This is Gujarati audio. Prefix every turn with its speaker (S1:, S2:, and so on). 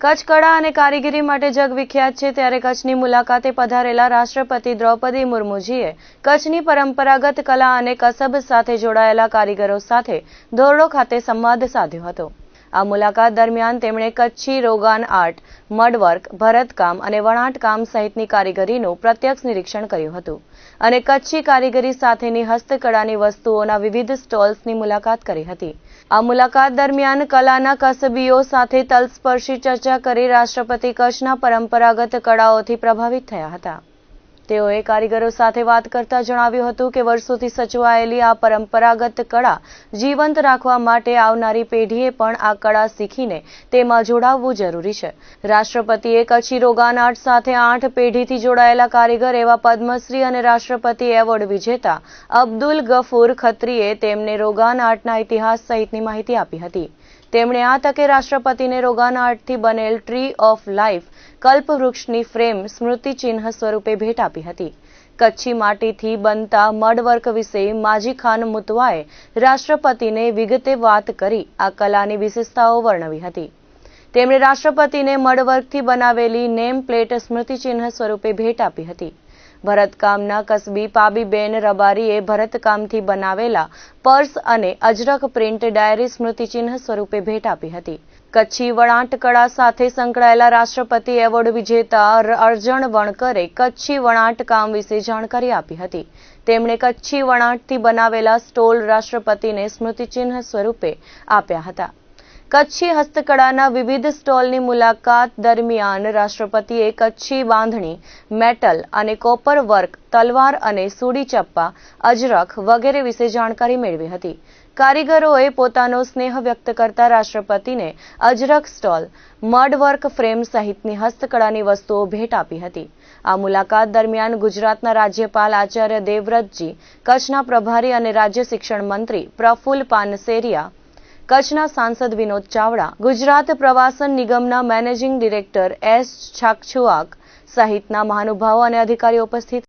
S1: કચ્છ કળા અને કારીગરી માટે જગવિખ્યાત છે ત્યારે કચ્છની મુલાકાતે પધારેલા રાષ્ટ્રપતિ દ્રૌપદી મુર્મુજીએ કચ્છની પરંપરાગત કલા અને કસબ સાથે જોડાયેલા કારીગરો સાથે ધોરડો ખાતે સંવાદ સાધ્યો હતો. આ મુલાકાત દરમિયાન તેમણે કચ્છી, રોગાન આર્ટ, મડવર્ક, ભરતકામ અને વણાટકામ સહિતની કારીગરીનું પ્રત્યક્ષ નિરીક્ષણ કર્યું હતું અને કચ્છી કારીગરી સાથેની હસ્તકળાની વસ્તુઓના વિવિધ સ્ટોલ્સની મુલાકાત કરી હતી. આ મુલાકાત દરમિયાન કલાના કસબીઓ સાથે તલસ્પર્શી ચર્ચા કરી રાષ્ટ્રપતિ કચ્છના પરંપરાગત કળાઓથી પ્રભાવિત થયા હતા. તેઓએ કારીગરો સાથે વાત કરતા જણાવ્યું હતું કે વર્ષોથી સચવાયેલી આ પરંપરાગત કળા જીવંત રાખવા માટે આવનારી પેઢીએ પણ આ કળા શીખીને તેમાં જોડાવવું જરૂરી છે. રાષ્ટ્રપતિએ કચ્છી રોગાન આર્ટ સાથે આઠ પેઢીથી જોડાયેલા કારીગર એવા પદ્મશ્રી અને રાષ્ટ્રપતિ એવોર્ડ વિજેતા અબ્દુલ ગફૂર ખત્રીએ તેમને રોગાન આર્ટના ઇતિહાસ સહિતની માહિતી આપી હતી. તેમણે આ તકે રાષ્ટ્રપતિને રોગાન આર્ટથી બનેલ ટ્રી ઓફ લાઈફ, કલ્પવૃક્ષની ફ્રેમ, સ્મૃતિચિહ્ન સ્વરૂપે ભેટ આપી. હતી. કચ્છી માટીથી બનતા મડવર્ક વિશે માજી ખાન મુતવાએ રાષ્ટ્રપતિને વિગતે વાત કરી, આ કલાની વિશેષતાઓ વર્ણવી હતી. તેમણે રાષ્ટ્રપતિને મડવર્કથી બનાવેલી નેમ પ્લેટ સ્મૃતિચિહ્ન સ્વરૂપે ભેટ આપી હતી. ભરતકામના કસબી પાબીબેન રબારીએ ભરતકામથી બનાવેલા પર્સ અને અજરક પ્રિન્ટ ડાયરી સ્મૃતિચિહ્ન સ્વરૂપે ભેટ આપી હતી. કચ્છી વણાટકળા સાથે સંકળાયેલા રાષ્ટ્રપતિ એવોર્ડ વિજેતા અર્જણ વણકરે કચ્છી વણાટકામ વિશે જાણકારી આપી હતી. તેમણે કચ્છી વણાટથી બનાવેલા સ્ટોલ રાષ્ટ્રપતિને સ્મૃતિચિહ્ન સ્વરૂપે આપ્યા હતા. કચ્છી હસ્તકળાના વિવિધ સ્ટોલની મુલાકાત દરમિયાન રાષ્ટ્રપતિએ કચ્છી બાંધણી મેટલ અને કોપર વર્ક, તલવાર અને સુડી ચપ્પા, અજરખ વગેરે વિશે જાણકારી મેળવી હતી. કારીગરોએ પોતાનો સ્નેહ વ્યક્ત કરતા રાષ્ટ્રપતિને Ajrakh stall mud work frame સહિતની હસ્તકળાની વસ્તુઓ ભેટ આપી હતી. આ મુલાકાત દરમિયાન ગુજરાતના રાજ્યપાલ આચાર્ય દેવવ્રતજી, કચ્છના પ્રભારી અને રાજ્ય શિક્ષણ મંત્રી પ્રફુલ પાનસેરિયા કચ્છના સાંસદ વિનોદ ચાવડા, ગુજરાત પ્રવાસન નિગમના મેનેજિંગ ડિરેક્ટર એસ છાકછુઆક સહિતના મહાનુભાવો અને અધિકારીઓ ઉપસ્થિત